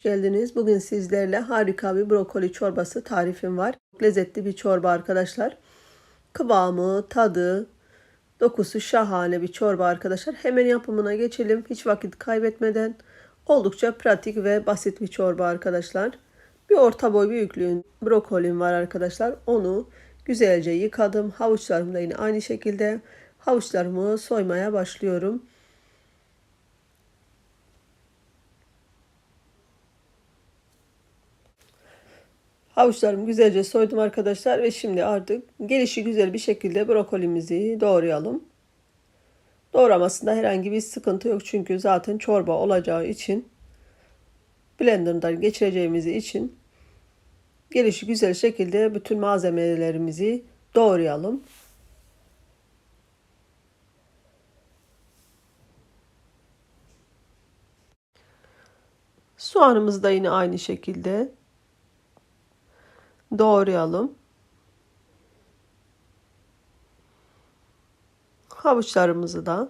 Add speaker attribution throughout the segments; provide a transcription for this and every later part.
Speaker 1: geldiniz. Bugün sizlerle harika bir brokoli çorbası tarifim var. Lezzetli bir çorba arkadaşlar. Kıvamı, tadı, dokusu şahane bir çorba arkadaşlar. Hemen yapımına geçelim. Hiç vakit kaybetmeden. Oldukça pratik ve basit bir çorba arkadaşlar. Bir orta boy büyüklüğün brokolim var arkadaşlar. Onu güzelce yıkadım. Havuçlarım da yine aynı şekilde. Havuçlarımı soymaya başlıyorum. Havuçlarımı güzelce soydum arkadaşlar ve şimdi artık gelişi güzel bir şekilde brokolimizi doğrayalım. Doğramasında herhangi bir sıkıntı yok çünkü zaten çorba olacağı için blenderdan geçireceğimiz için gelişi güzel şekilde bütün malzemelerimizi doğrayalım. Soğanımızı da yine aynı şekilde doğrayalım. Havuçlarımızı da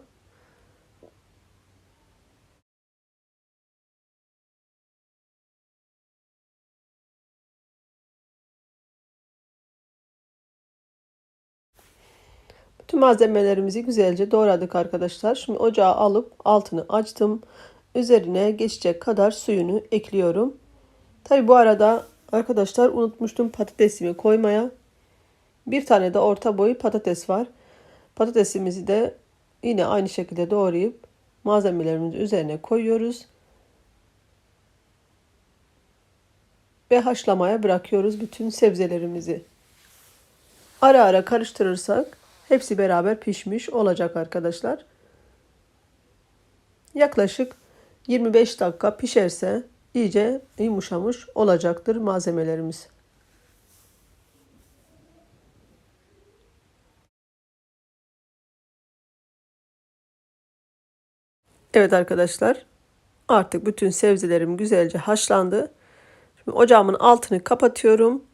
Speaker 1: Bütün malzemelerimizi güzelce doğradık arkadaşlar. Şimdi ocağa alıp altını açtım. Üzerine geçecek kadar suyunu ekliyorum. Tabi bu arada Arkadaşlar unutmuştum patatesimi koymaya. Bir tane de orta boy patates var. Patatesimizi de yine aynı şekilde doğrayıp malzemelerimizi üzerine koyuyoruz. Ve haşlamaya bırakıyoruz bütün sebzelerimizi. Ara ara karıştırırsak hepsi beraber pişmiş olacak arkadaşlar. Yaklaşık 25 dakika pişerse iyice yumuşamış olacaktır malzemelerimiz. Evet arkadaşlar artık bütün sebzelerim güzelce haşlandı. Şimdi ocağımın altını kapatıyorum.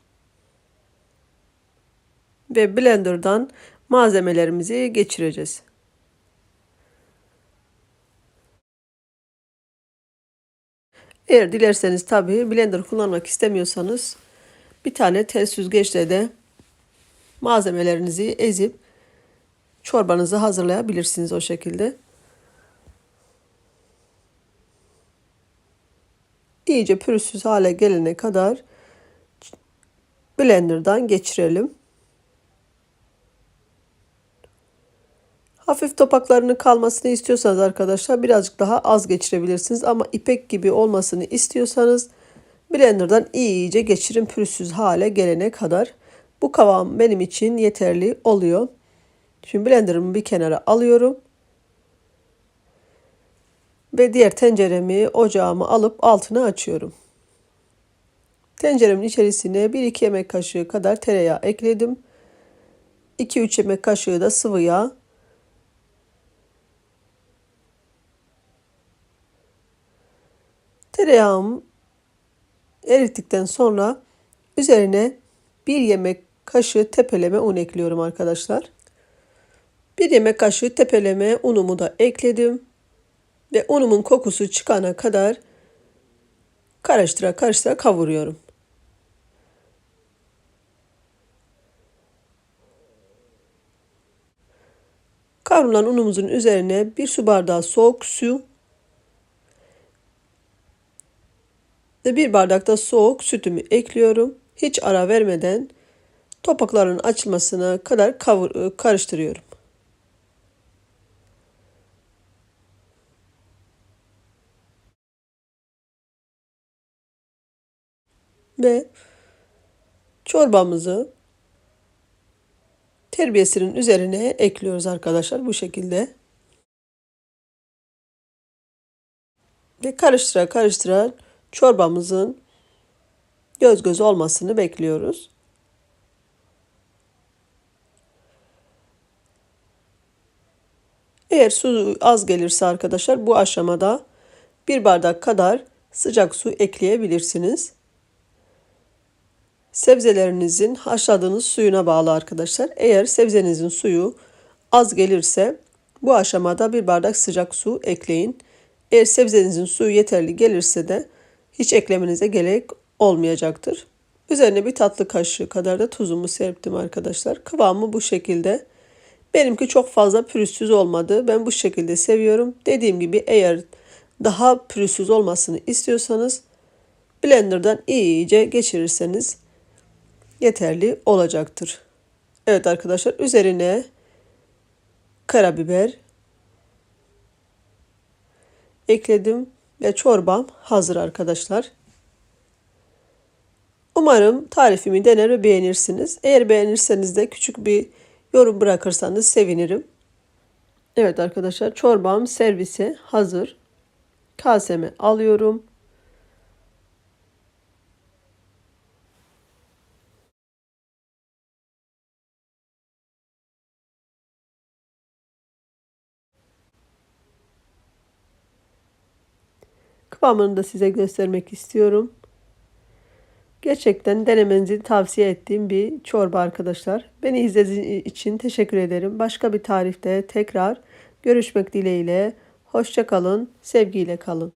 Speaker 1: Ve blenderdan malzemelerimizi geçireceğiz. Eğer dilerseniz tabi blender kullanmak istemiyorsanız bir tane tel süzgeçle de malzemelerinizi ezip çorbanızı hazırlayabilirsiniz o şekilde. İyice pürüzsüz hale gelene kadar blenderdan geçirelim. Hafif topaklarının kalmasını istiyorsanız arkadaşlar birazcık daha az geçirebilirsiniz. Ama ipek gibi olmasını istiyorsanız blenderdan iyice geçirin pürüzsüz hale gelene kadar. Bu kıvam benim için yeterli oluyor. Şimdi blenderımı bir kenara alıyorum. Ve diğer tenceremi ocağımı alıp altına açıyorum. Tenceremin içerisine 1-2 yemek kaşığı kadar tereyağı ekledim. 2-3 yemek kaşığı da sıvı yağ Tereyağım erittikten sonra üzerine bir yemek kaşığı tepeleme un ekliyorum arkadaşlar. Bir yemek kaşığı tepeleme unumu da ekledim. Ve unumun kokusu çıkana kadar karıştıra karıştıra kavuruyorum. Kavrulan unumuzun üzerine bir su bardağı soğuk su ve bir bardak da soğuk sütümü ekliyorum. Hiç ara vermeden topakların açılmasına kadar kavur, karıştırıyorum. Ve çorbamızı terbiyesinin üzerine ekliyoruz arkadaşlar bu şekilde. Ve karıştıra karıştıra çorbamızın göz göz olmasını bekliyoruz. Eğer su az gelirse arkadaşlar bu aşamada bir bardak kadar sıcak su ekleyebilirsiniz. Sebzelerinizin haşladığınız suyuna bağlı arkadaşlar. Eğer sebzenizin suyu az gelirse bu aşamada bir bardak sıcak su ekleyin. Eğer sebzenizin suyu yeterli gelirse de hiç eklemenize gerek olmayacaktır. Üzerine bir tatlı kaşığı kadar da tuzumu serptim arkadaşlar. Kıvamı bu şekilde. Benimki çok fazla pürüzsüz olmadı. Ben bu şekilde seviyorum. Dediğim gibi eğer daha pürüzsüz olmasını istiyorsanız blenderdan iyice geçirirseniz yeterli olacaktır. Evet arkadaşlar üzerine karabiber ekledim ve çorbam hazır arkadaşlar. Umarım tarifimi dener ve beğenirsiniz. Eğer beğenirseniz de küçük bir yorum bırakırsanız sevinirim. Evet arkadaşlar çorbam servise hazır. Kaseme alıyorum. Kıvamını da size göstermek istiyorum. Gerçekten denemenizi tavsiye ettiğim bir çorba arkadaşlar. Beni izlediğiniz için teşekkür ederim. Başka bir tarifte tekrar görüşmek dileğiyle. Hoşça kalın, sevgiyle kalın.